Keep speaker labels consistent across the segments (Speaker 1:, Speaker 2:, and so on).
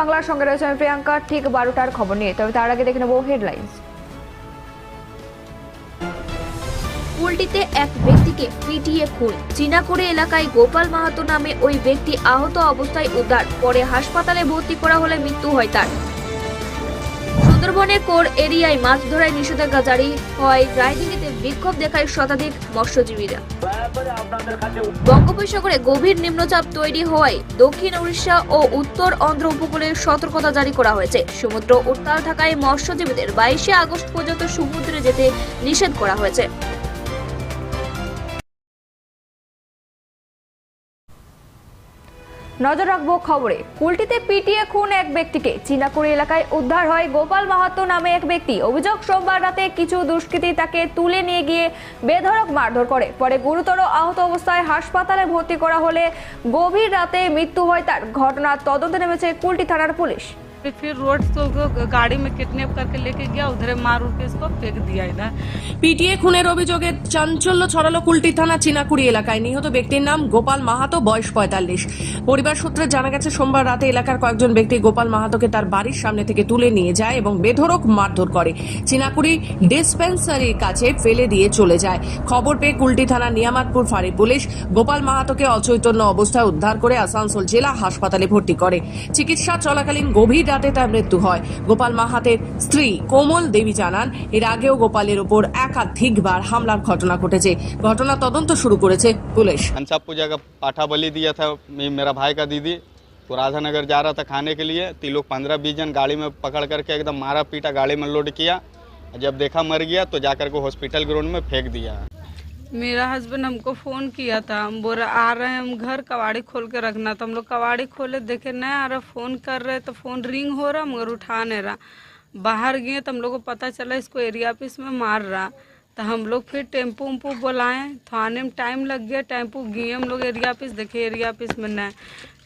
Speaker 1: বাংলার সঙ্গে রয়েছে আমি প্রিয়াঙ্কা, ঠিক বারোটার খবর নিয়ে। তবে তার আগে দেখে নেব হেডলাইন্স
Speaker 2: উল্টিতে এক ব্যক্তিকে পিটিয়ে খুন। চিনাকুড়ি এলাকায় গোপাল মাহাতো নামে ওই ব্যক্তি আহত অবস্থায় উদ্ধার। পরে হাসপাতালে ভর্তি করা হলে মৃত্যু হয় তার। সুন্দরবনের কোর এরিয়ায় মাছ ধরায় নিষেধাজ্ঞা জারি হয়। রায়দিঘিতে বিক্ষোভ দেখায় শতাধিক মৎস্যজীবীরা। বঙ্গোপসাগরে গভীর নিম্নচাপ তৈরি হওয়ায় দক্ষিণ উড়িষ্যা ও উত্তর অন্ধ্র উপকূলে সতর্কতা জারি করা হয়েছে। সমুদ্র উত্তাল থাকায় মৎস্যজীবীদের বাইশে আগস্ট পর্যন্ত সমুদ্রে যেতে নিষেধ করা হয়েছে।
Speaker 1: নজর রাখব খবরে। কুলটিতে পিটিয়ে খুন এক ব্যক্তিকে। চিনাকুড়ি এলাকায় উদ্ধার হয় গোপাল মাহাতো নামে এক ব্যক্তি। অভিযোগ সোমবার রাতে কিছু দুষ্কৃতী তাকে তুলে নিয়ে গিয়ে বেধড়ক মারধর করে। পরে গুরুতর আহত অবস্থায় হাসপাতালে ভর্তি করা হলে গভীর রাতে মৃত্যু হয় তার। ঘটনা তদন্তে নেমেছে কুলটি থানার পুলিশ।
Speaker 3: फिर रोड से उसको गाड़ी में किडनैप करके लेके गया उधर मार उड़ के इसको फेंक दिया इधर
Speaker 4: পিটিএ খুনের অভিযোগে চাঞ্চল্য ছড়ালো কুলটি থানা চিনাকুড়ি এলাকায় নিহত ব্যক্তির নাম গোপাল মাহাতো বয়স পঁয়তাল্লিশ পরিবার সূত্রে জানা গেছে সোমবার রাতে এলাকার কয়েকজন ব্যক্তি গোপাল মাহাতোকে তার বাড়ির সামনে থেকে তুলে নিয়ে যায় এবং বেধড়ক মারধর করে চিনাকুড়ি ডিসপেন্সারির কাছে ফেলে দিয়ে চলে যায় খবর পেয়ে কুলটি থানা নিয়ামাতপুর ফাঁড়ি পুলিশ গোপাল মাহাতোকে অচৈতন্য অবস্থায় উদ্ধার করে আসানসোল জেলা হাসপাতালে ভর্তি করে চিকিৎসা চলাকালীন গভীর রাতে তার মৃত্যু হয় গোপাল মাহাতের স্ত্রী কোমল দেবী জানান এর আগেও গোপালের উপর একাধিকবার হামলার ঘটনা ঘটেছে ঘটনা তদন্ত শুরু করেছে পুলিশ
Speaker 5: हंसा पूजा का पाठा बलि दिया था मे- मेरा भाई का दीदी वो राधानगर जा रहा था खाने के लिए तो ये लोग पंद्रह बीस जन गाड़ी में पकड़ करके एकदम मारा पीटा गाड़ी में लोड किया और जब देखा मर गया तो जाकर के हॉस्पिटल ग्राउंड में फेंक दिया
Speaker 3: मेरा हस्बैंड हमको फ़ोन किया था। हम बोल, आ रहे हैं, हम घर कबाड़ी खोल के रखना तो हम लोग कबाड़ी खोले, देखे, नहीं आ रहा फ़ोन कर रहे तो फ़ोन रिंग हो रहा, मगर उठा नहीं रहा। बाहर गए तो हम लोग को पता चला, इसको एरिया ऑफ़िस में मार रहा। तो हम लोग फिर टेंपो उम्पो बुलाए। आने में टाइम लग गया, टेंपो गए, हम लोग एरिया ऑफ़िस देखे एरिया ऑफ़िस में नहीं।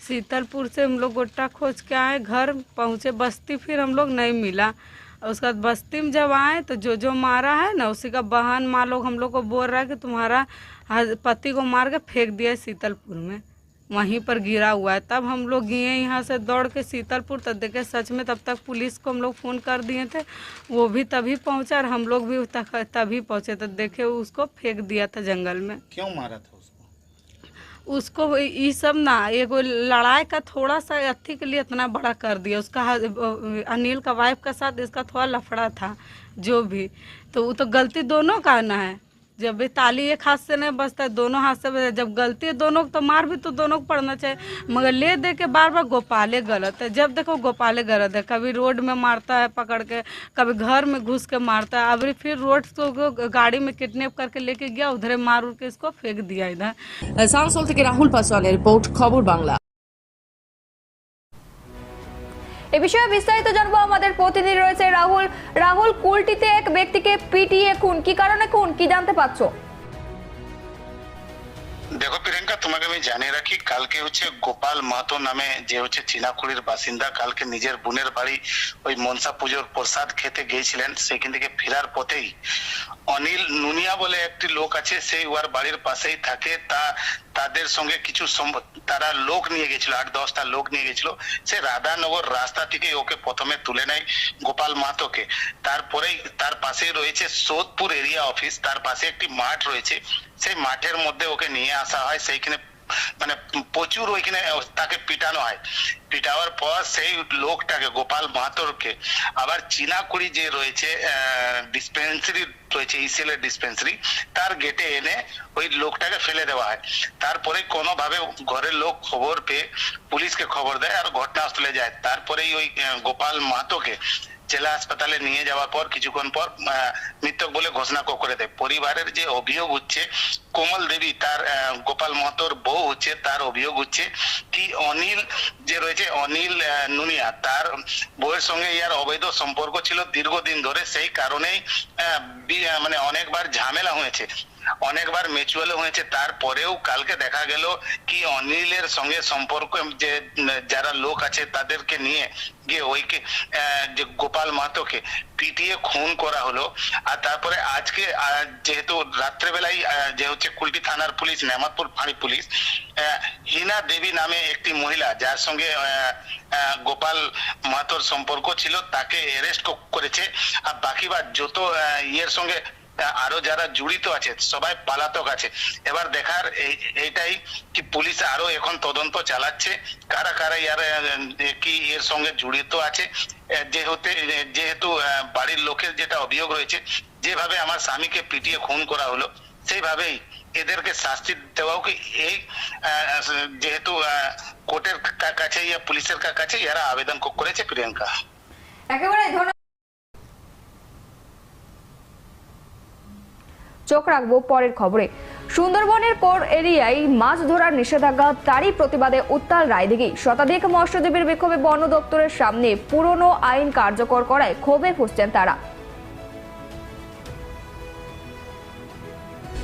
Speaker 3: शीतलपुर से हम लोग गोट्टा खोज के आए, घर पहुँचे, बस्ती फिर हम लोग नहीं मिला। और उसके बाद बस्ती में जब आए तो जो जो मारा है ना, उसी का बहन माँ लोग, हम लोग को बोल रहा है कि तुम्हारा पति को मार के फेंक दिया शीतलपुर में। वहीं पर गिरा हुआ है। तब हम लोग गए यहाँ से दौड़ के शीतलपुर तब देखे सच में तब तक पुलिस को हम लोग फ़ोन कर दिए थे। वो भी तभी पहुँचा और हम लोग भी तक- तभी पहुँचे तो देखे उसको फेंक दिया था जंगल में।
Speaker 6: क्यों मारा था? उसको
Speaker 3: ये सब ना, एगो लड़ाई का थोड़ा सा अथी के लिए इतना बड़ा कर दिया। उसका अनिल का वाइफ का साथ इसका थोड़ा लफड़ा था, जो भी। तो वो तो गलती दोनों का ना है। जब भी ताली एक हाथ से नहीं बचता है दोनों हाथ से बचता जब गलती है दोनों को तो मार भी तो दोनों को पड़ना चाहिए। मगर ले दे के बार बार गोपाले गलत है। जब देखो गोपाले गलत है, कभी रोड में मारता है पकड़ के, कभी घर में घुस के मारता है, अभी फिर रोड को गाड़ी में किडनेप करके लेके गया, उधर मार उड़ के इसको फेंक दिया इधर।
Speaker 4: सांसोल राहुल पासवान रिपोर्ट, खबर बांग्ला।
Speaker 1: এ বিষয়ে বিস্তারিত জানব আমাদের প্রতিনিধি রয়েছে রাহুল। রাহুল, কুলটিতে এক ব্যক্তিকে পিটিয়ে খুন। কি কারণে খুন? কি জানতে পারছ?
Speaker 6: দেখো প্রিয়াঙ্কা, তোমাকে আমি জানিয়ে রাখি, কালকে হচ্ছে গোপাল মাহাতো নামে যে হচ্ছে চিনাকুড়ির বাসিন্দা, কালকে নিজের বোনের বাড়ি ওই মনসা পুজোর প্রসাদ খেতে গিয়েছিলেন। সেখান থেকে ফেরার পথেই অনিল নুনিয়া বলে একটি লোক আছে সেই ওর বাড়ির পাশেই থাকে। তা, তাদের সঙ্গে কিছু তারা লোক নিয়ে গেছিল, আট দশটা লোক নিয়ে গেছিল। সে রাধানগর রাস্তা থেকে ওকে প্রথমে তুলে নেয় গোপাল মাহাতোকে। তারপরেই তার পাশেই রয়েছে সোদপুর এরিয়া অফিস, তার পাশে একটি মাঠ রয়েছে। সেই মাঠের মধ্যে ওকে নিয়ে আসা হয়, সেইখানে মানে প্রচুর ওইখানে তাকে পিটানো হয়। পিটাওয়ার পর সেই লোকটাকে, গোপাল মাহাতোরকে, আবার চিনাকুড়ি যে রয়েছে ডিসপেন্সারি রয়েছে ইসিএল এর ডিসপেন্সারি তার গেটে এনে ওই লোকটাকে ফেলে দেওয়া হয়। তারপরে কোনোভাবে ঘরের লোক খবর পেয়ে পুলিশকে খবর দেয় আর ঘটনাস্থলে যায়। তারপরেই ওই গোপাল মাহাতোকে জেলা হাসপাতালে নিয়ে যাওয়ার পর, কিছুক্ষণ পর মৃতক বলে ঘোষণা করে দেয়। পরিবারের যে অভিযোগ হচ্ছে কোমল দেবী তার গোপাল মহতোর বউ হচ্ছে, তার অভিযোগ হচ্ছে কি অনিল যে রয়েছে, অনিল নুনিয়া, তার বউয়ের সঙ্গে ইয়ার অবৈধ সম্পর্ক ছিল দীর্ঘদিন ধরে। সেই কারণেই মানে অনেকবার ঝামেলা হয়েছে।
Speaker 7: অনেকবার মিউচুয়াল হয়েছে। তারপরেও কালকে দেখা গেল কি অনিলের সঙ্গে সম্পর্ক, যে, যারা লোক আছে তাদেরকে নিয়ে গিয়ে ওইকে যে, গোপাল মাহাতোকে পিটিয়ে খুন করা হলো। আর তারপরে আজকে যেহেতু রাত্রেবেলায় যে হচ্ছে কুলটি থানার পুলিশ, নেমাতপুর ফাঁড়ি পুলিশ হিনা দেবী নামে একটি মহিলা, যার সঙ্গে গোপাল মাহাতোর সম্পর্ক ছিল, তাকে অ্যারেস্ট করেছে। আর বাকি বা যত ইয়ের সঙ্গে আরও যারা জড়িত আছে, সবাই পালাতক আছে। এবার দেখার এইটাই কি পুলিশ আরও এখন তদন্ত চালাচ্ছে, কারা কারা ইয়ার কি এর সঙ্গে জড়িত আছে যেহেতু যেহেতু বাড়ির লোকের যেটা অভিযোগ রয়েছে, যেভাবে আমার স্বামীকে পিটিয়ে খুন করা হলো, সেইভাবেই এদেরকে শাস্তি দেওয়াও কি এই যেহেতু কোর্টের কাছে ইয়া পুলিশের কাছে এরা আবেদন করেছে প্রিয়াঙ্কা।
Speaker 1: একেবারে চোখ রাখব পরের খবরে। সুন্দরবনের কোর এরিয়ায় মাছ ধরার নিষেধাজ্ঞা, তারই প্রতিবাদে উত্তাল রায়দিঘি। শতাধিক মৎস্যজীবীর বিক্ষোভে বন দপ্তরের সামনে পুরনো আইন কার্যকর করায় ক্ষোভে ফুসছেন তারা।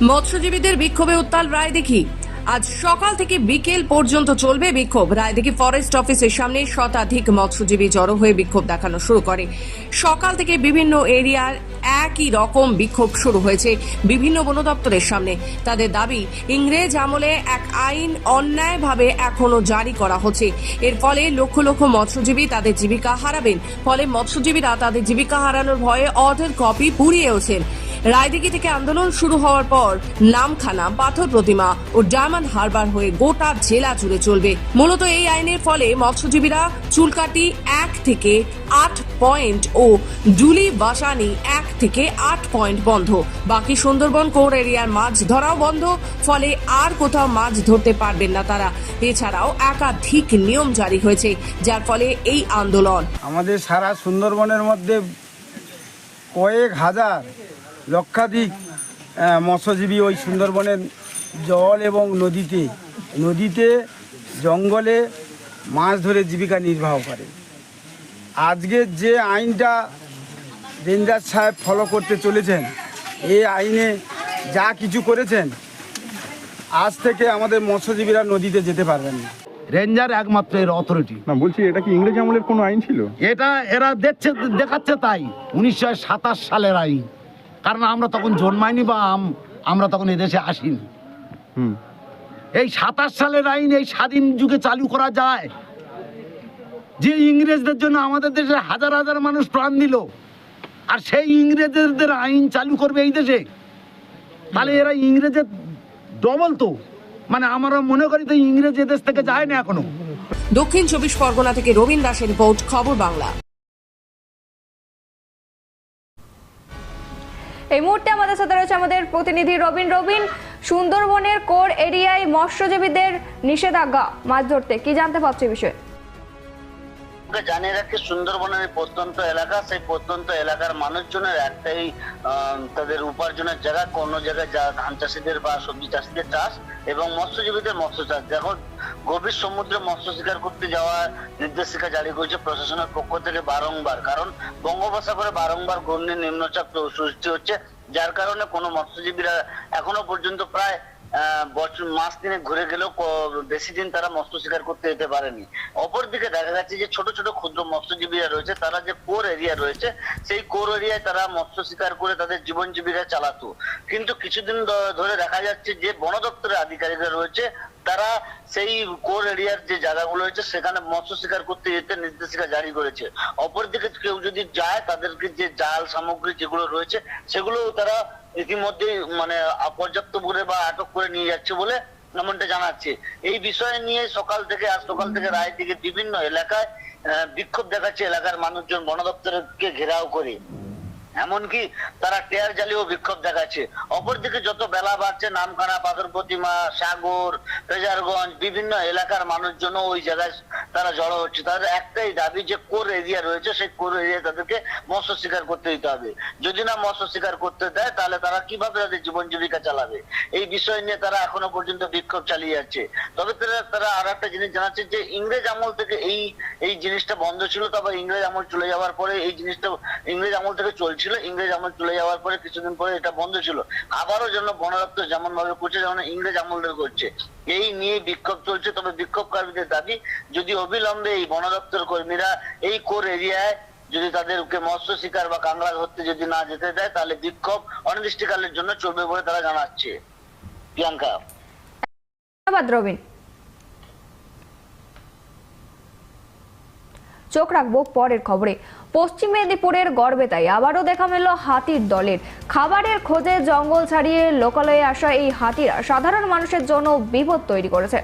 Speaker 4: মৎস্যজীবীদের বিক্ষোভে উত্তাল রায় দেখি আজ সকাল থেকে বিকেল পর্যন্ত চলবে বিক্ষোভ। রায়দিঘি ফরেস্ট অফিসের সামনে শতাধিক মৎস্যজীবী জড়ো হয়ে বিক্ষোভ দেখানো শুরু করে। সকাল থেকে বিভিন্ন এরিয়ার একই রকম বিক্ষোভ শুরু হয়েছে বিভিন্ন বন দপ্তরের সামনে। তাদের দাবি, ইংরেজ আমলে এক আইন অন্যায়ভাবে এখনও জারি করা হচ্ছে। এর ফলে লক্ষ লক্ষ মৎস্যজীবী তাদের জীবিকা হারাবেন। ফলে মৎস্যজীবীরা তাদের জীবিকা হারানোর ভয়ে অর্ধের কপি পুড়িয়েওছেন রায়দিঘি থেকে আন্দোলন শুরু হওয়ার পর নামখানা, পাথর প্রতিমা ও ডায়মন্ড হারবার হয়ে গোটা জেলা জুড়ে চলবে। মূলত এই আইনের ফলে মৎস্যজীবীরা চুলকাটি এক থেকে আট পয়েন্ট ও জুলি বাসানি এক থেকে আট পয়েন্ট বন্ধ। বাকি সুন্দরবন কোর এরিয়ার মাছ ধরাও বন্ধ, ফলে আর কোথাও মাছ ধরতে পারবেন না তারা। এছাড়াও একাধিক নিয়ম জারি হয়েছে, যার ফলে এই আন্দোলন।
Speaker 8: আমাদের সারা সুন্দরবনের মধ্যে কয়েক হাজার লক্ষাধিক মৎস্যজীবী ওই সুন্দরবনের জল এবং নদীতে নদীতে জঙ্গলে মাছ ধরে জীবিকা নির্বাহ করে। আজকে যে আইনটা রেঞ্জার সাহেব ফলো করতে চলেছেন এই আইনে যা কিছু করেছেন আজ থেকে আমাদের মৎস্যজীবীরা নদীতে যেতে পারবেন না।
Speaker 9: রেঞ্জার একমাত্র এর অথরিটি
Speaker 10: না বলছি এটা কি ইংরেজ আমলের কোনো আইন ছিল?
Speaker 9: এটা এরা দেখছে দেখাচ্ছে তাই। উনিশশো সাতাশ সালের আইন। কারণ আমরা তখন জন্মাইনি বা আম- আমরা তখন এদেশে আসিনি।
Speaker 10: হুম।
Speaker 9: এই সাতাশ সালের আইন এই স্বাধীন যুগে চালু করা যায়। যে ইংরেজদের জন্য আমাদের দেশে হাজার হাজার মানুষ প্রাণ দিল আর সেই ইংরেজদের আইন চালু করবে এই দেশে। তাহলে এরা ইংরেজের ডবল তো। মানে আমরা মনে করি তো ইংরেজ এদেশ থেকে যায় না এখনও।
Speaker 4: দক্ষিণ চব্বিশ পরগনা থেকে রবীন দাসের রিপোর্ট খবর বাংলা।
Speaker 1: এই মুহূর্তে আমাদের সাথে রয়েছে আমাদের প্রতিনিধি রবিন। রবিন, সুন্দরবনের কোর এরিয়ায় মৎস্যজীবীদের নিষেধাজ্ঞা মাছ ধরতে, কি জানতে পারছ বিষয়ে?
Speaker 7: আপনাকে জানিয়ে রাখি, সুন্দরবনের প্রত্যন্ত এলাকা, সেই প্রত্যন্ত এলাকার মানুষজনের একটাই তাদের উপার্জনের জায়গা, কোন জায়গায় যা ধান চাষিদের বা সবজি চাষিদের চাষ এবং মৎস্যজীবীদের মৎস্য চাষ। দেখো, গভীর সমুদ্রে মৎস্য শিকার করতে যাওয়ার নির্দেশিকা জারি করেছে প্রশাসনের পক্ষ থেকে বারংবার। কারণ, বঙ্গোপসাগরে বারংবার ঘূর্ণি নিম্নচাপ সৃষ্টি হচ্ছে, যার কারণে কোনো মৎস্যজীবীরা এখনও পর্যন্ত প্রায় বছর মাস দিনে ঘুরে গেলেও বেশি দিন তারা মৎস্য শিকার করতে যেতে পারেনি। অপরদিকে দেখা যাচ্ছে যে ছোট ছোট ক্ষুদ্র মৎস্যজীবীরা রয়েছে, তারা যে কোর এরিয়া রয়েছে, সেই কোর এরিয়ায় তারা মৎস্য শিকার করে তাদের জীবন জীবিকা চালাতো। কিন্তু কিছুদিন ধরে দেখা যাচ্ছে যে বন দপ্তরের আধিকারিকরা রয়েছে, তারা সেই কোর এরিয়ার যে জায়গাগুলো রয়েছে, সেখানে মৎস্য শিকার করতে যেতে নির্দেশিকা জারি করেছে। অপরদিকে কেউ যদি যায়, তাদেরকে যে জাল সামগ্রী যেগুলো রয়েছে সেগুলো তারা ইতিমধ্যে মানে পর্যাপ্ত করে বা আটক করে নিয়ে যাচ্ছে বলে এমনটা জানাচ্ছে। এই বিষয় নিয়ে সকাল থেকে, আজ সকাল থেকে রায় থেকে বিভিন্ন এলাকায় বিক্ষোভ দেখাচ্ছে এলাকার মানুষজন বন দপ্তরকে ঘেরাও করে। এমনকি তারা টেয়ার জ্বালিয়েও বিক্ষোভ দেখাচ্ছে। অপরদিকে যত বেলা বাড়ছে, নামখানা, পাথর প্রতিমা, সাগর রেজারগঞ্জ বিভিন্ন এলাকার মানুষজন ওই জায়গায় তারা জড়ো হচ্ছে। তাদের একটাই দাবি যে কোর এরিয়া রয়েছে, সেই কোর এরিয়া তাদেরকে মৎস্য শিকার করতে দিতে হবে। যদি না মৎস্য শিকার করতে দেয়, তাহলে তারা কীভাবে তাদের জীবন জীবিকা চালাবে? এই বিষয় নিয়ে তারা এখনও পর্যন্ত বিক্ষোভ চালিয়ে যাচ্ছে। তবে তারা তারা আর একটা জিনিস জানাচ্ছে যে, ইংরেজ আমল থেকে এই এই জিনিসটা বন্ধ ছিল, তবে ইংরেজ আমল চলে যাওয়ার পরে এই জিনিসটা ইংরেজ আমল থেকে চলছিল।
Speaker 11: ছিল, ইংরেজ আমল চলে যাওয়ার পরে কিছুদিন পরে এটা বন্ধ ছিল। আবারও যেন বন দপ্তর যেমন ভাবে করছে, যেমন ইংরেজ আমলে করছে। এই নিয়ে বিক্ষোভ চলছে, তবে বিক্ষোভকারীদের দাবি, যদি অবিলম্বে এই বন দপ্তর কর্মীরা এই কোর এরিয়ায় যদি তাদেরকে মৎস্য শিকার বা কাঁকড়া ধরতে যদি না যেতে দেয়, তাহলে বিক্ষোভ অনির্দিষ্টকালের জন্য চলবে বলে তারা জানাচ্ছে। প্রিয়াঙ্কা।
Speaker 1: ধন্যবাদ, রবিন। চোখ রাখব পরের খবরে। পশ্চিম মেদিনীপুরের গড়বেতায় আবারও দেখা মেলো হাতির দলের। খাবারের খোঁজে জঙ্গল ছাড়িয়ে লোকালয়ে আসা এই হাতিরা সাধারণ মানুষের জন্য বিপদ তৈরি করেছে।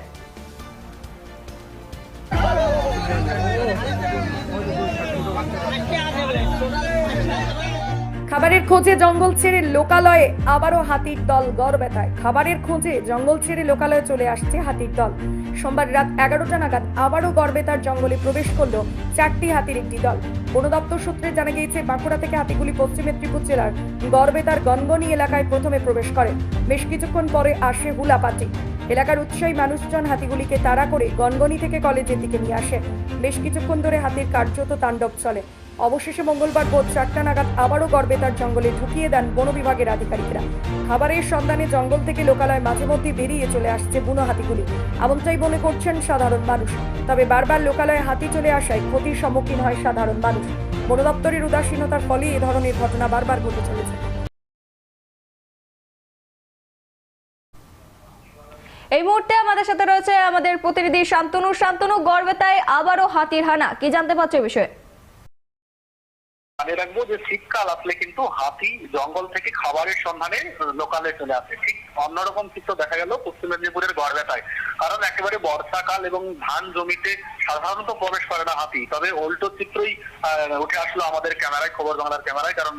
Speaker 12: খাবারের খোঁজে জঙ্গল ছেড়ে লোকালয়ে আবারও হাতির দল গড় গড়বেতায়। খাবারের খোঁজে জঙ্গল ছেড়ে লোকালয়ে চলে আসছে হাতির দল। সোমবার রাত এগারোটা নাগাদ আবারও গড়বেতার জঙ্গলে প্রবেশ করল চারটি হাতির একটি দল। বন দপ্তর সূত্রে জানা গিয়েছে, বাঁকুড়া থেকে হাতিগুলি পশ্চিম মেদিনীপুর জেলার গড়বেতার গনগনি এলাকায় প্রথমে প্রবেশ করে। বেশ কিছুক্ষণ পরে আসে হুলাপাটি। এলাকার উৎসাহী মানুষজন হাতিগুলিকে তাড়া করে গনগনি থেকে কলেজের দিকে নিয়ে আসে। বেশ কিছুক্ষণ ধরে হাতির কার্যত তাণ্ডব চলে। অবশেষে মঙ্গলবার ভোর চারটা নাগাদ আবারও গড়বেতার জঙ্গলে ঢুকিয়ে দেন বন বিভাগের আধিকারিকরা। খাবারের সন্ধানে জঙ্গল থেকে লোকালয় মাঝে মধ্যে বেরিয়ে চলে আসছে বুনো হাতিগুলি এমনটাই মনে করছেন সাধারণ মানুষ। তবে বারবার লোকালয়ে হাতি চলে আসায় ক্ষতির সম্মুখীন হয় সাধারণ মানুষ। বন দপ্তরের উদাসীনতার ফলে এ ধরনের ঘটনা বারবার ঘটে চলেছে।
Speaker 1: এই মুহূর্তে আমাদের সাথে রয়েছে আমাদের প্রতিনিধি শান্তনু। শান্তনু, গড়বেতায় আবারও হাতির হানা। কি জানতে পারছ বিষয়ে?
Speaker 11: জানিয়ে রাখব যে শীতকাল আসলে কিন্তু হাতি জঙ্গল থেকে খাবারের সন্ধানে লোকালে চলে আসে। ঠিক অন্যরকম চিত্র দেখা গেল পশ্চিম মেদিনীপুরের গড়বেতায়। কারণ একেবারে বর্ষাকাল এবং ধান জমিতে সাধারণত প্রবেশ করে না হাতি। তবে উল্টো চিত্রই উঠে আসলো আমাদের ক্যামেরায়, খবর বাংলার ক্যামেরায়। কারণ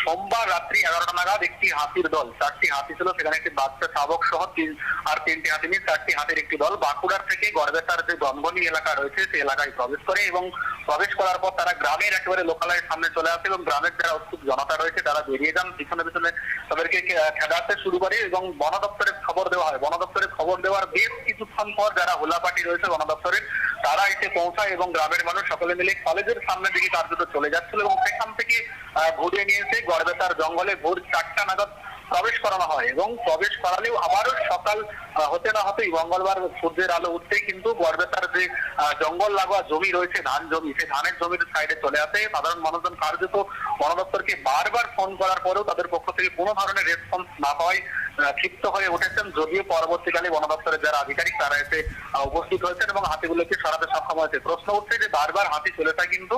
Speaker 11: সোমবার রাত্রি এগারোটা নাগাদ একটি হাতির দল, চারটি হাতি ছিল, সেখানে একটি বাচ্চা শাবক সহ তিন, আর তিনটি হাতি নিয়ে চারটি হাতির একটি দল বাঁকুড়ার থেকে গড়বেতার যে গনগনি এলাকা রয়েছে, সেই এলাকায় প্রবেশ করে এবং প্রবেশ করার পর তারা গ্রামের একেবারে লোকালয়ের সামনে চলে আসে এবং গ্রামের যারা উৎসুক জনতা রয়েছে তারা বেরিয়ে যান। পিছনে পিছনে তাদেরকে খেদাতে শুরু করে এবং বন দপ্তরে খবর দেওয়া হয়। বন দপ্তরে খবর দেওয়ার বেশ কিছুক্ষণ পর যারা হোলাপাটি রয়েছে বন দপ্তরের তারা এসে পৌঁছায় এবং গ্রামের মানুষ সকলে মিলে কলেজের সামনে দিকে কার্যত চলে যাচ্ছিল এবং সেখান থেকে আহ, ঘুরিয়ে নিয়ে এসে গড়বেতার জঙ্গলে ভোর চারটা নাগাদ প্রবেশ করানো হয় এবং প্রবেশ করালেও আবারও সকাল হতে না হতেই মঙ্গলবার সূর্যের আলো উঠতেই কিন্তু গড়বেতার যে জঙ্গল লাগোয়া জমি রয়েছে, ধান জমি, সেই ধানের জমির সাইডে চলে আসে। সাধারণ মানুষজন কার্যত বন দপ্তরকে বারবার ফোন করার পরেও তাদের পক্ষ থেকে কোনো ধরনের রেসপন্স না পাওয়ায় ক্ষিপ্ত হয়ে উঠেছেন। যদিও পরবর্তীকালে বন দপ্তরের যারা আধিকারিক, তারা এসে উপস্থিত হয়েছেন এবং হাতিগুলোকে সরাতে সক্ষম হয়েছে। প্রশ্ন উঠছে যে বারবার হাতি চলে যায় কিন্তু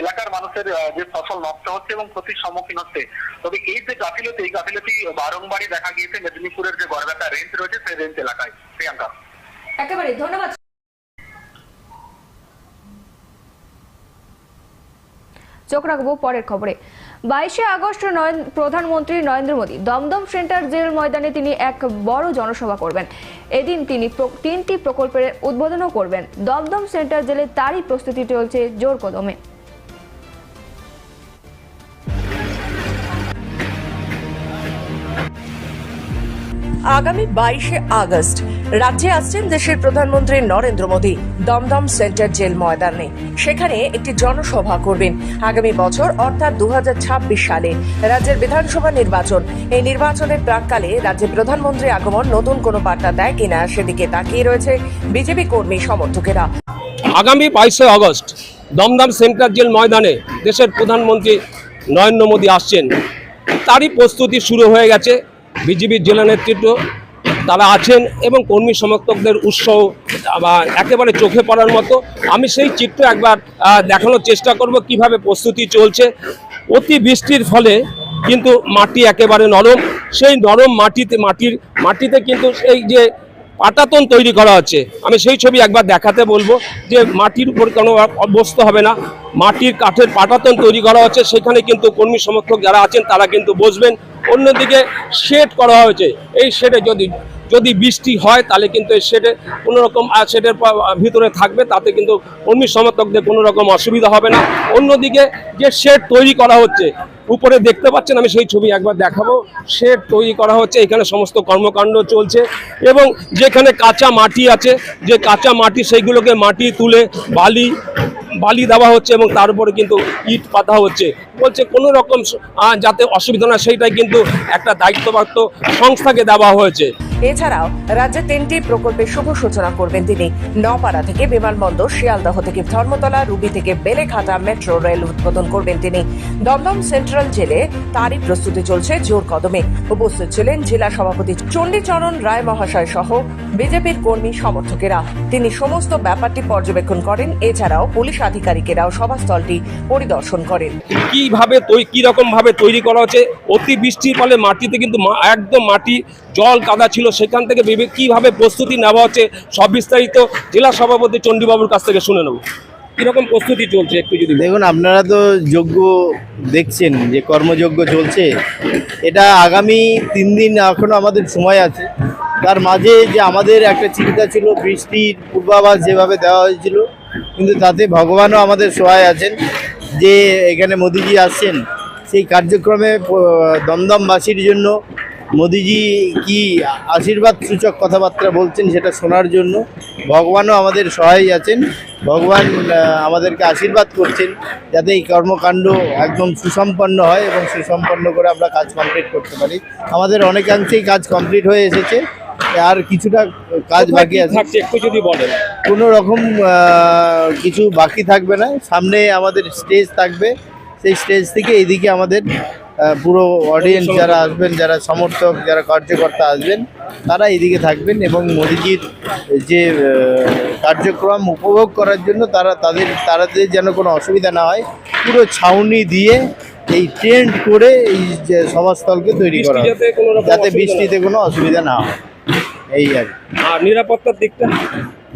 Speaker 11: এলাকার মানুষের যে ফসল নষ্ট হচ্ছে এবং ক্ষতির সম্মুখীন হচ্ছে। তবে এই যে গাফিলতি, এই গাফিলতি বারংবারই দেখা গিয়েছে মেদিনীপুরের যে গড়বেতা রেঞ্জ রয়েছে, সেই রেঞ্জ এলাকায়। প্রিয়াঙ্কা।
Speaker 1: একেবারে, ধন্যবাদ। চোখ রাখব পরের খবরে। বাইশে আগস্ট প্রধানমন্ত্রী নরেন্দ্র মোদী দমদম সেন্টার জেল ময়দানে তিনি এক বড় জনসভা করবেন। এদিন তিনি তিনটি প্রকল্পের উদ্বোধনও করবেন। দমদম সেন্টার জেলে তারই প্রস্তুতি চলছে জোর কদমে।
Speaker 13: আগামী বাইশে আগস্ট রাজ্যে আসছেন দেশের প্রধানমন্ত্রী নরেন্দ্র মোদী। দমদম সেন্টার জেল ময়দানে। সেখানে একটি জনসভা করবেন। আগামী বছর, অর্থাৎ দু হাজার ছাব্বিশ সালে, রাজ্যের বিধানসভা নির্বাচন। এই নির্বাচনের প্রাককালে রাজ্যে প্রধানমন্ত্রী আগমন নতুন কোনো বার্তা দেয় কিনা সেদিকে তাকিয়ে রয়েছে বিজেপি কর্মী সমর্থকেরা।
Speaker 14: আগামী বাইশে আগস্ট, দমদম সেন্ট্রাল জেল ময়দানে দেশের প্রধানমন্ত্রী নরেন্দ্র মোদী আসছেন। তারই প্রস্তুতি শুরু হয়ে গেছে বিজেপির জেলা নেতৃত্ব তারা আছেন এবং কর্মী সমর্থকদের উৎসাহ একেবারে চোখে পড়ার মতো। আমি সেই চিত্র একবার দেখানোর চেষ্টা করব কীভাবে প্রস্তুতি চলছে। অতি বৃষ্টির ফলে কিন্তু মাটি একেবারে নরম। সেই নরম মাটিতে, মাটির, মাটিতে কিন্তু সেই যে পাটাতন তৈরি করা হচ্ছে, আমি সেই ছবি একবার দেখাতে বলব যে মাটির উপর কোনো অভ্যস্ত হবে না। মাটির কাঠের পাটাতন তৈরি করা হচ্ছে, সেখানে কিন্তু কর্মী সমর্থক যারা আছেন তারা কিন্তু বসবেন। অন্যদিকে শেড করা হয়েছে। এই শেডে যদি যদি বৃষ্টি হয়, তাহলে কিন্তু এই শেডে কোনো রকম শেডের ভিতরে থাকবে, তাতে কিন্তু কর্মী সমর্থকদের কোনো রকম অসুবিধা হবে না। অন্যদিকে যে শেড তৈরি করা হচ্ছে, উপরে দেখতে পাচ্ছেন, আমি সেই ছবি একবার দেখাবো। শেড তৈরি করা হচ্ছে, এখানে সমস্ত কর্মকাণ্ড চলছে এবং যেখানে কাঁচা মাটি আছে, যে কাঁচা মাটি, সেইগুলোকে মাটি তুলে বালি বালি দেওয়া হচ্ছে এবং তার উপরে কিন্তু ইট পাতা হচ্ছে। বলছে কোনো রকম যাতে অসুবিধা না সেইটাই কিন্তু একটা দায়িত্বপ্রাপ্ত সংস্থাকে দেওয়া হয়েছে।
Speaker 4: এছাড়াও রাজ্যে তিনটি প্রকল্পের শুভ সূচনা করবেন তিনি। নপাড়া থেকে বিমানবন্দর, শিয়ালদহ থেকে ধর্মতলা, রুবি থেকে বেলেঘাটা মেট্রো রেল উদ্বোধন করবেন তিনি। দমদম সেন্ট্রাল জেলে তারই প্রস্তুতি চলছে জোর কদমে। উপস্থিত ছিলেন জেলা সভাপতি চণ্ডীচরণ রায় মহাশয় সহ বিজেপির কর্মী সমর্থকেরা। তিনি সমস্ত ব্যাপারটি পর্যবেক্ষণ করেন, এছাড়াও পুলিশ আধিকারিকেরাও সভাস্থলটি পরিদর্শন করেন।
Speaker 14: কীভাবে কি রকম ভাবে তৈরি করা হচ্ছে? অতি বৃষ্টির ফলে মাটিতে কিন্তু একদম মাটি, জল কাদা ছিল সেখান থেকে কীভাবে প্রস্তুতি নেওয়া হচ্ছে, সব বিস্তারিত জেলা সভাপতি চণ্ডীবাবুর কাছ থেকে শুনে নেব। কীরকম প্রস্তুতি চলছে একটু যদি
Speaker 15: দেখুন, আপনারা তো যোগ্য দেখছেন যে কর্মযজ্ঞ চলছে। এটা আগামী তিন দিন এখনও আমাদের সময় আছে। তার মাঝে যে আমাদের একটা চিন্তা ছিল, বৃষ্টির পূর্বাভাস যেভাবে দেওয়া হয়েছিল, কিন্তু তাতে ভগবানও আমাদের সহায় আছেন যে এখানে মোদিজি আসছেন। সেই কার্যক্রমে দমদমবাসীর জন্য মোদিজি কি আশীর্বাদ সূচক কথাবার্তা বলছেন সেটা শোনার জন্য? ভগবানও আমাদের সহায় আছেন। ভগবান আমাদেরকে আশীর্বাদ করছেন যাতে এই কর্মকাণ্ড একদম সুসম্পন্ন হয় এবং সুসম্পন্ন করে আমরা কাজ কমপ্লিট করতে পারি। আমাদের অনেকাংশেই কাজ কমপ্লিট হয়ে এসেছে। আর কিছুটা কাজ বাকি আছে।
Speaker 14: একটু যদি বলেন।
Speaker 15: কোনো রকম কিছু বাকি থাকবে না। সামনে আমাদের স্টেজ থাকবে। সেই স্টেজ থেকে এইদিকে আমাদের পুরো অডিয়েন্স যারা আসবেন যারা সমর্থক যারা কার্যকর্তা আসবেন তারা এদিকে থাকবেন এবং মোদিজির যে কার্যক্রম উপভোগ করার জন্য তারা তাদের তাদের যেন কোনো অসুবিধা না হয় পুরো ছাউনি দিয়ে এই টেন্ট করে এই যে সভাস্থলকে তৈরি করা
Speaker 14: যাতে
Speaker 15: বৃষ্টিতে কোনো অসুবিধা না হয়। এই আর কি।
Speaker 14: আর নিরাপত্তার দিকটা?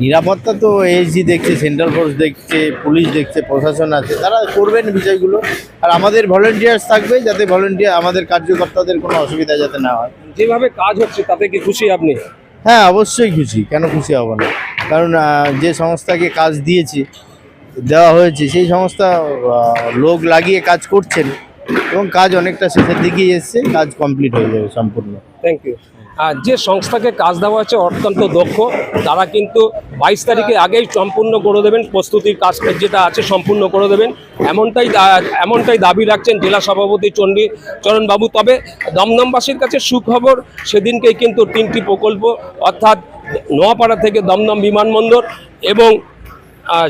Speaker 15: নিরাপত্তা তো এসজি দেখছে সেন্ট্রাল ফোর্স দেখছে পুলিশ দেখছে প্রশাসন আছে তারা করবেন বিষয়গুলো। আর আমাদের ভলেন্টিয়ার্স থাকবে যাতে ভলেন্টিয়ার আমাদের কার্যকর্তাদের কোনো অসুবিধা যাতে না হয়।
Speaker 14: যেভাবে কাজ হচ্ছে তাতে কি খুশি আপনি?
Speaker 15: হ্যাঁ অবশ্যই খুশি। কেন খুশি হব না? কারণ যে সংস্থাকে কাজ দিয়েছি দেওয়া হয়েছে সেই সংস্থা লোক লাগিয়ে কাজ করছেন এবং কাজ অনেকটা শেষের দিকেই এসছে কাজ কমপ্লিট হয়ে যাবে সম্পূর্ণ।
Speaker 14: থ্যাংক ইউ যে সংস্থাকে কাজ দেওয়া হচ্ছে অত্যন্ত দক্ষ, তারা কিন্তু বাইশ তারিখে আগেই সম্পূর্ণ করে দেবেন, প্রস্তুতির কাজ যেটা আছে সম্পূর্ণ করে দেবেন। এমনটাই এমনটাই দাবি রাখছেন জেলা সভাপতি চণ্ডী, চরণবাবু। তবে দমদমবাসীর কাছে সুখবর, সেদিনকেই কিন্তু তিনটি প্রকল্প, অর্থাৎ নোয়াপাড়া থেকে দমদম বিমানবন্দর এবং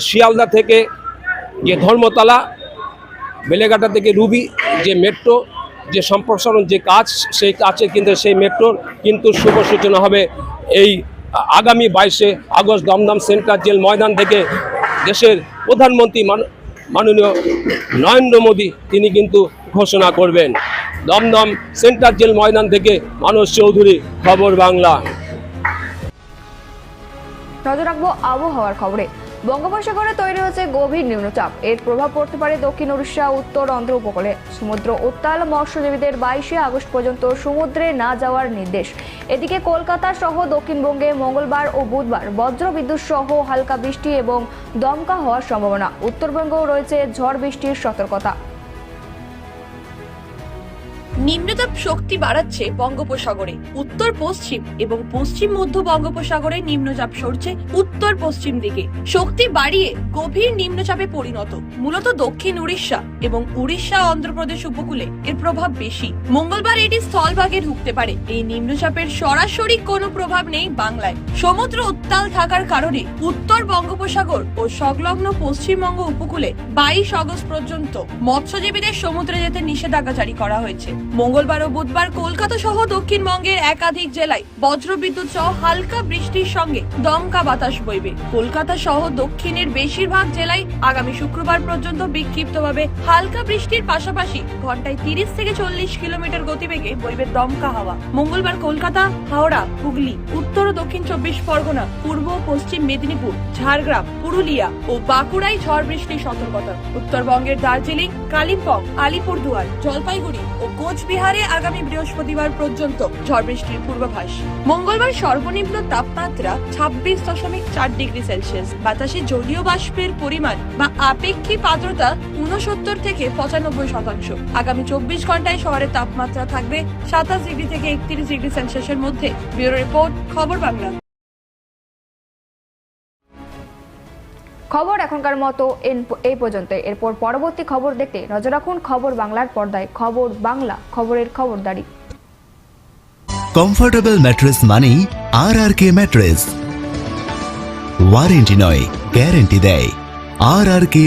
Speaker 14: শিয়ালদা থেকে যে ধর্মতলা, বেলেঘাটা থেকে রুবি যে মেট্রো যে সম্প্রসারণ যে কাজ, সেই কাজে কিন্তু সেই মেট্রোর কিন্তু শুভ সূচনা হবে এই আগামী বাইশে August Dumdum central jail maidan থেকে দেশের প্রধানমন্ত্রী মান- মাননীয় নরেন্দ্র মোদী তিনি কিন্তু ঘোষণা করবেন। দমদম সেন্ট্রাল জেল ময়দান থেকে মানস চৌধুরী, খবর বাংলা।
Speaker 1: নজর রাখব আবহাওয়ার খবরে। বঙ্গোপসাগরে তৈরি হচ্ছে গভীর নিম্নচাপ। এর প্রভাব পড়তে পারে দক্ষিণ উড়িষ্যা উত্তর অন্ধ্র উপকূলে। সমুদ্র উত্তাল মৎস্যজীবীদের বাইশে আগস্ট পর্যন্ত সমুদ্রে না যাওয়ার নির্দেশ। এদিকে কলকাতা সহ দক্ষিণবঙ্গে মঙ্গলবার ও বুধবার বজ্র বিদ্যুৎ সহ হালকা বৃষ্টি এবং দমকা হওয়ার সম্ভাবনা। উত্তরবঙ্গেও রয়েছে ঝড় বৃষ্টির সতর্কতা।
Speaker 16: নিম্নচাপ শক্তি বাড়াচ্ছে বঙ্গোপসাগরে, উত্তর পশ্চিম এবং পশ্চিম মধ্য বঙ্গোপসাগরে নিম্নচাপ সরছে উত্তর পশ্চিম দিকে। শক্তি বাড়িয়ে গভীর নিম্নচাপে পরিণত। মূলত দক্ষিণ উড়িষ্যা এবং উড়িষ্যা অন্ধ্রপ্রদেশ উপকূলে এর প্রভাব বেশি। মঙ্গলবার এটি স্থলভাগে ঢুকতে পারে। এই নিম্নচাপের সরাসরি কোনো প্রভাব নেই বাংলায়। সমুদ্র উত্তাল থাকার কারণে উত্তর বঙ্গোপসাগর ও সংলগ্ন পশ্চিমবঙ্গ উপকূলে বাইশ আগস্ট পর্যন্ত মৎস্যজীবীদের সমুদ্রে যেতে নিষেধাজ্ঞা জারি করা হয়েছে। মঙ্গলবার ও বুধবার কলকাতা সহ দক্ষিণবঙ্গের একাধিক জেলায় বজ্রবিদ্যুৎ সহ হালকা বৃষ্টির সঙ্গে দমকা বাতাস বইবে। কলকাতা সহ দক্ষিণের বেশিরভাগ জেলায় আগামী শুক্রবার পর্যন্ত বিক্ষিপ্তভাবে হালকা বৃষ্টির পাশাপাশি ঘন্টায় তিরিশ থেকে চল্লিশ কিলোমিটার গতিবেগে বইবে দমকা হাওয়া। মঙ্গলবার কলকাতা, হাওড়া, হুগলি, উত্তর ও দক্ষিণ চব্বিশ পরগনা, পূর্ব পশ্চিম মেদিনীপুর, ঝাড়গ্রাম, পুরুলিয়া ও বাঁকুড়ায় ঝড় বৃষ্টির সতর্কতা। উত্তরবঙ্গের দার্জিলিং, কালিম্পং, আলিপুরদুয়ার, জলপাইগুড়ি ও কোচবিহারে আগামী বৃহস্পতিবার পর্যন্ত ঝড় বৃষ্টির পূর্বাভাস। মঙ্গলবার সর্বনিম্ন তাপমাত্রা ছাব্বিশ দশমিক চার ডিগ্রি সেলসিয়াস। বাতাসে জলীয় বাষ্পের পরিমাণ বা আপেক্ষিক আর্দ্রতা উনসত্তর থেকে পঁচানব্বই শতাংশ। আগামী চব্বিশ ঘন্টায় শহরের তাপমাত্রা থাকবে সাতাশ ডিগ্রি থেকে একত্রিশ ডিগ্রি সেলসিয়াসের মধ্যে। ব্যুরো রিপোর্ট, খবর বাংলা।
Speaker 1: খবর এখনকার মতো এই পর্যন্ত। এরপর পরবর্তী খবর দেখতে নজর রাখুন খবর বাংলার পর্দায়। খবর বাংলা, খবরের খবরদারি।
Speaker 17: কমফোর্টেবল ম্যাট্রেস মানেই R R K mattress warranty নয় গ্যারেন্টি দেয়। আর আর কে